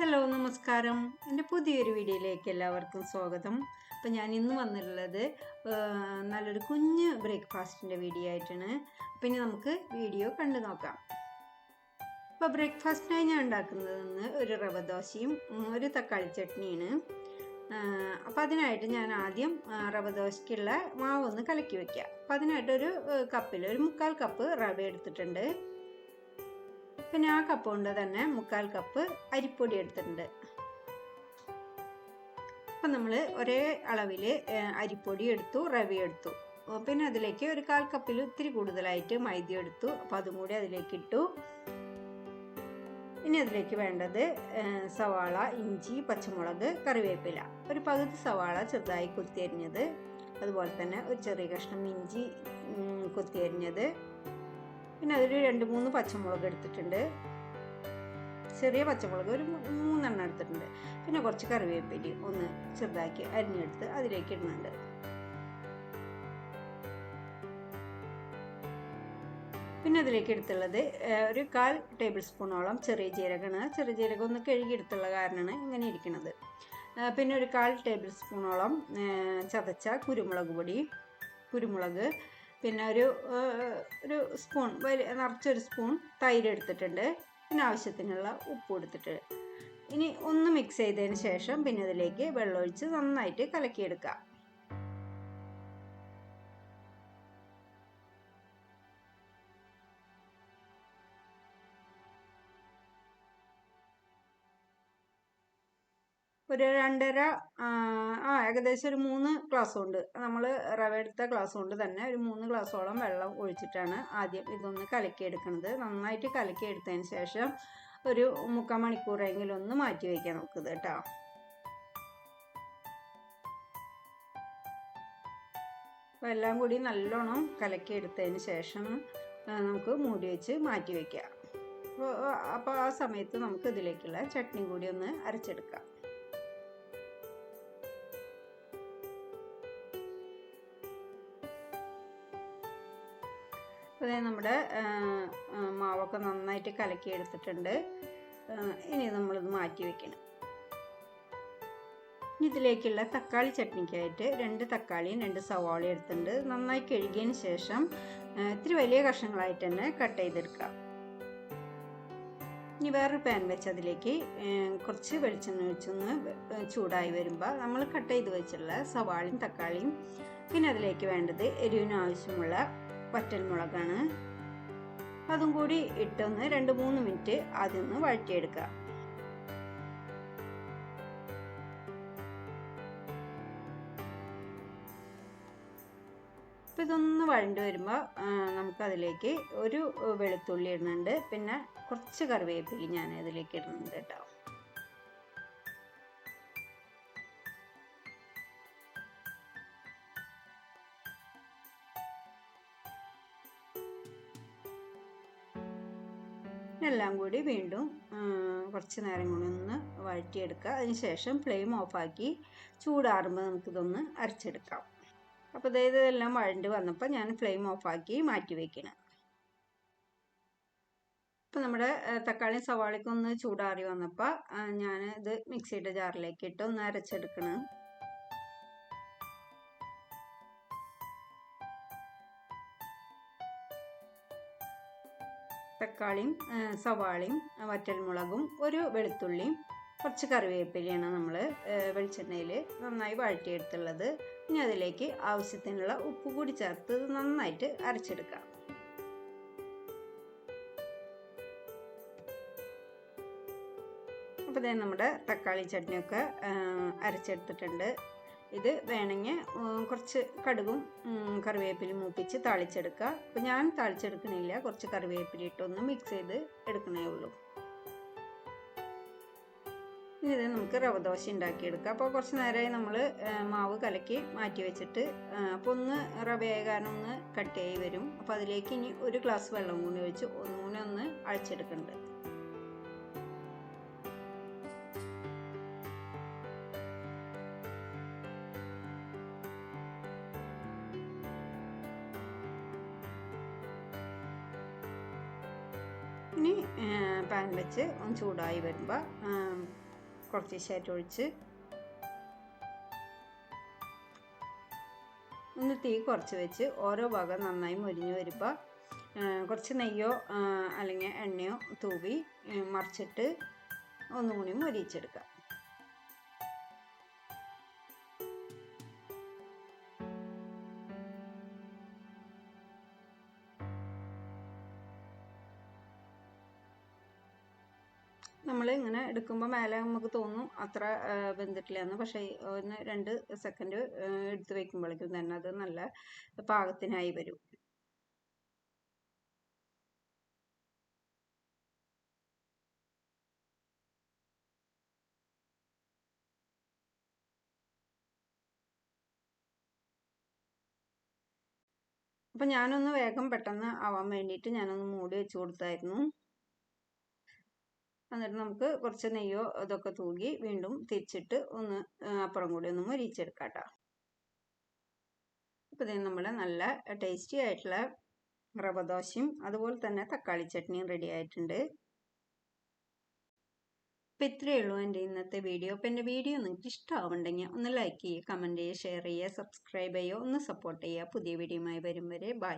Hello നമസ്കാരം. എന്റെ പുതിയൊരു വീഡിയോയിലേക്ക് എല്ലാവർക്കും സ്വാഗതം. അപ്പോൾ ഞാൻ ഇന്ന് വന്നിട്ടുള്ളത് നല്ലൊരു കുഞ്ഞ് ബ്രേക്ക്ഫാസ്റ്റിന്റെ വീഡിയോ ആയിട്ടാണ്. പിന്നെ നമുക്ക് വീഡിയോ കണ്ടു നോക്കാം. അപ്പോൾ ബ്രേക്ക്ഫാസ്റ്റിനായി ഞാൻ ഉണ്ടാക്കുന്നത് ഒരു റവ ദോശയും ഒരു തക്കാളി ചട്നിയാണ്. അപ്പോൾ അതിനായിട്ട് ഞാൻ ആദ്യം റവ ദോശയ്ക്കുള്ള മാവ് ഒന്ന് കലക്കി വയ്ക്കുക അപ്പോൾ അതിനായിട്ടൊരു കപ്പിൽ ഒരു മുക്കാൽ കപ്പ് റവ എടുത്തിട്ടുണ്ട്. പിന്നെ ആ കപ്പ് കൊണ്ട് തന്നെ മുക്കാൽ കപ്പ് അരിപ്പൊടി എടുത്തിട്ടുണ്ട്. അപ്പം നമ്മൾ ഒരേ അളവിൽ അരിപ്പൊടി എടുത്തു റവ എടുത്തു. പിന്നെ അതിലേക്ക് ഒരു കാൽ കപ്പിൽ ഇത്തിരി കൂടുതലായിട്ട് മൈദ എടുത്തു. അപ്പം അതും കൂടി അതിലേക്ക് ഇട്ടു. ഇനി അതിലേക്ക് വേണ്ടത് സവാള ഇഞ്ചി പച്ചമുളക് കറിവേപ്പില. ഒരു പകുതി സവാള ചെറുതായി കുത്തിയരിഞ്ഞത്. അതുപോലെ തന്നെ ഒരു ചെറിയ കഷ്ണം ഇഞ്ചി കുത്തിയരിഞ്ഞത്. പിന്നെ അതിൽ രണ്ട് മൂന്ന് പച്ചമുളക് എടുത്തിട്ടുണ്ട്. ചെറിയ പച്ചമുളക് ഒരു മൂന്നെണ്ണം എടുത്തിട്ടുണ്ട്. പിന്നെ കുറച്ച് കറിവേപ്പിലി ഒന്ന് ചെറുതാക്കി അരിഞ്ഞെടുത്ത് അതിലേക്ക് ഇടുന്നുണ്ട്. പിന്നെ അതിലേക്ക് എടുത്തുള്ളത് ഒരു കാൽ ടേബിൾ സ്പൂണോളം ചെറിയ ജീരകമാണ്. ചെറിയ ജീരകം ഒന്ന് കഴുകി എടുത്തുള്ള കാരണമാണ് ഇങ്ങനെ ഇരിക്കുന്നത്. പിന്നെ ഒരു കാൽ ടേബിൾ സ്പൂണോളം ചതച്ച കുരുമുളക് പൊടി കുരുമുളക് പിന്നെ ഒരു ഒരു സ്പൂൺ വലിയ നിറച്ചൊരു സ്പൂൺ തൈര് എടുത്തിട്ടുണ്ട്. പിന്നെ ആവശ്യത്തിനുള്ള ഉപ്പ് എടുത്തിട്ട് ഇനി ഒന്ന് മിക്സ് ചെയ്തതിന് ശേഷം പിന്നെ ഇതിലേക്ക് വെള്ളമൊഴിച്ച് നന്നായിട്ട് കലക്കിയെടുക്കുക. ഒരു രണ്ടര ആ ഏകദേശം ഒരു മൂന്ന് ഗ്ലാസ് കൊണ്ട് നമ്മൾ റവ എടുത്ത ഗ്ലാസ് കൊണ്ട് തന്നെ ഒരു മൂന്ന് ഗ്ലാസ്സോളം വെള്ളം ഒഴിച്ചിട്ടാണ് ആദ്യം ഇതൊന്ന് കലക്കിയെടുക്കുന്നത് നന്നായിട്ട് കലക്കിയെടുത്തതിന് ശേഷം ഒരു മുക്കാൽ മണിക്കൂറെങ്കിലും ഒന്ന് മാറ്റി വയ്ക്കാൻ നോക്കുന്നത് കേട്ടോ. എല്ലാം കൂടി നല്ലോണം കലക്കിയെടുത്തതിന് ശേഷം നമുക്ക് മൂടി വെച്ച് മാറ്റി വയ്ക്കാം അപ്പോൾ അപ്പോൾ ആ സമയത്ത് നമുക്ക് ഇതിലേക്കുള്ള ചട്നി കൂടി ഒന്ന് അരച്ചെടുക്കാം. അപ്പോൾ നമ്മുടെ മാവൊക്കെ നന്നായിട്ട് കലക്കി എടുത്തിട്ടുണ്ട് ഇനി നമ്മളിത് മാറ്റി വെക്കണം. ഇനി ഇതിലേക്കുള്ള തക്കാളി ചട്നിക്കായിട്ട് രണ്ട് തക്കാളിയും രണ്ട് സവാളയും എടുത്തിട്ടുണ്ട്. നന്നായി കഴുകിയതിന് ശേഷം ഇത്തിരി വലിയ കഷ്ണങ്ങളായിട്ട് തന്നെ കട്ട് ചെയ്തെടുക്കാം ഇനി വേറൊരു പാൻ വെച്ച് അതിലേക്ക് കുറച്ച് വെളിച്ചെണ്ണ ഒഴിച്ചൊന്ന് ചൂടായി വരുമ്പോൾ നമ്മൾ കട്ട് ചെയ്ത് വെച്ചുള്ള സവാളയും തക്കാളിയും. പിന്നെ അതിലേക്ക് വേണ്ടത് എരിവിന് ആവശ്യമുള്ള വറ്റൽമുളകാണ്. അതും കൂടി ഇട്ടൊന്ന് രണ്ട് മൂന്ന് മിനിറ്റ് ആദ്യം ഒന്ന് വഴറ്റിയെടുക്കുക. അപ്പോൾ ഇതൊന്ന് വഴണ്ടി വരുമ്പോൾ നമുക്കതിലേക്ക് ഒരു വെളുത്തുള്ളി ഇടുന്നുണ്ട്. പിന്നെ കുറച്ച് കറിവേപ്പില ഞാൻ ഇതിലേക്ക് ഇടുന്നുണ്ട് കേട്ടോ. എല്ലാം കൂടി വീണ്ടും കുറച്ച് നേരം കൂടി ഒന്ന് വഴറ്റിയെടുക്കുക. അതിനുശേഷം ഫ്ലെയിം ഓഫാക്കി ചൂടാറുമ്പോൾ നമുക്കിതൊന്ന് അരച്ചെടുക്കാം. അപ്പോൾ അതായത് ഇതെല്ലാം വഴണ്ട് വന്നപ്പോൾ ഞാൻ ഫ്ലെയിം ഓഫാക്കി മാറ്റി വയ്ക്കണം ഇപ്പം നമ്മുടെ തക്കാളിയും സവാളയ്ക്കും ചൂടാറി വന്നപ്പോൾ ഞാൻ ഇത് മിക്സിയുടെ ജാറിലേക്ക് ഇട്ട് ഒന്ന് അരച്ചെടുക്കണം. തക്കാളിയും സവാളയും വറ്റൽമുളകും ഒരു വെളുത്തുള്ളിയും കുറച്ച് കറിവേപ്പിലയാണ് നമ്മൾ വെളിച്ചെണ്ണയിൽ നന്നായി വഴറ്റിയെടുത്തുള്ളത്. ഇനി അതിലേക്ക് ആവശ്യത്തിനുള്ള ഉപ്പ് കൂടി ചേർത്ത് നന്നായിട്ട് അരച്ചെടുക്കാം. അപ്പോൾ ഇതേ നമ്മുടെ തക്കാളി ചട്നിയൊക്കെ അരച്ചെടുത്തിട്ടുണ്ട്. ഇത് വേണമെങ്കിൽ കുറച്ച് കടുകും കറിവേപ്പിലും മൂപ്പിച്ച് താളിച്ചെടുക്കുക. അപ്പോൾ ഞാൻ താളിച്ചെടുക്കണില്ല. കുറച്ച് കറിവേപ്പില ഇട്ടൊന്ന് മിക്സ് ചെയ്ത് എടുക്കണേ ഉള്ളൂ. ഇത് നമുക്ക് റവ ദോശ ഉണ്ടാക്കിയെടുക്കാം. അപ്പോൾ കുറച്ച് നേരമായി നമ്മൾ മാവ് കലക്കി മാറ്റി വെച്ചിട്ട് അപ്പോൾ ഒന്ന് റവയായ കാരണം ഒന്ന് കട്ട് ആയി വരും. അപ്പോൾ അതിലേക്ക് ഇനി ഒരു ഗ്ലാസ് വെള്ളം കൂടി ഒഴിച്ച് ഒന്നുകൂടി ഒന്ന് അഴിച്ചെടുക്കുന്നുണ്ട് ഇനി പാൻ വെച്ച് ഒന്ന് ചൂടായി വരുമ്പോൾ കുറച്ച് ശേഷം ഒഴിച്ച് ഒന്ന് തീ കുറച്ച് വെച്ച് ഓരോ ഭാഗം നന്നായി മുരിഞ്ഞ് വരുമ്പോൾ കുറച്ച് നെയ്യോ അല്ലെങ്കിൽ എണ്ണയോ തൂവി മറിച്ചിട്ട് ഒന്നും കൂടി നമ്മൾ ഇങ്ങനെ എടുക്കുമ്പോൾ മേലെ നമുക്ക് തോന്നും അത്ര വെന്തിട്ടില്ല എന്ന് പക്ഷേ ഒന്ന് രണ്ട് സെക്കൻഡ് എടുത്ത് വെക്കുമ്പോഴേക്കും തന്നെ അത് നല്ല പാകത്തിനായി വരും. അപ്പം ഞാനൊന്ന് വേഗം പെട്ടെന്ന് ആവാൻ വേണ്ടിയിട്ട് ഞാനൊന്ന് മൂടി വെച്ച് കൊടുത്തായിരുന്നു. എന്നിട്ട് നമുക്ക് കുറച്ച് നെയ്യോ ഇതൊക്കെ തൂകി വീണ്ടും തിരിച്ചിട്ട് ഒന്ന് അപ്പുറം കൂടി ഒന്ന് മുരിച്ചെടുക്കാം കേട്ടോ അപ്പോൾ ഇത് നമ്മുടെ നല്ല ടേസ്റ്റി ആയിട്ടുള്ള റവ ദോശയും അതുപോലെ തന്നെ തക്കാളി ചട്നിയും റെഡി ആയിട്ടുണ്ട്. അപ്പം ഇത്രയേ ഉള്ളൂ എന്റെ ഇന്നത്തെ വീഡിയോ. അപ്പം എന്റെ വീഡിയോ നിങ്ങൾക്ക് ഇഷ്ടമാവുണ്ടെങ്കിൽ ഒന്ന് ലൈക്ക് ചെയ്യുക കമന്റ് ചെയ്യുക ഷെയർ ചെയ്യുക സബ്സ്ക്രൈബ് ചെയ്യുക ഒന്ന് സപ്പോർട്ട് ചെയ്യുക. പുതിയ വീഡിയോയുമായി വരും വരെ. ബൈ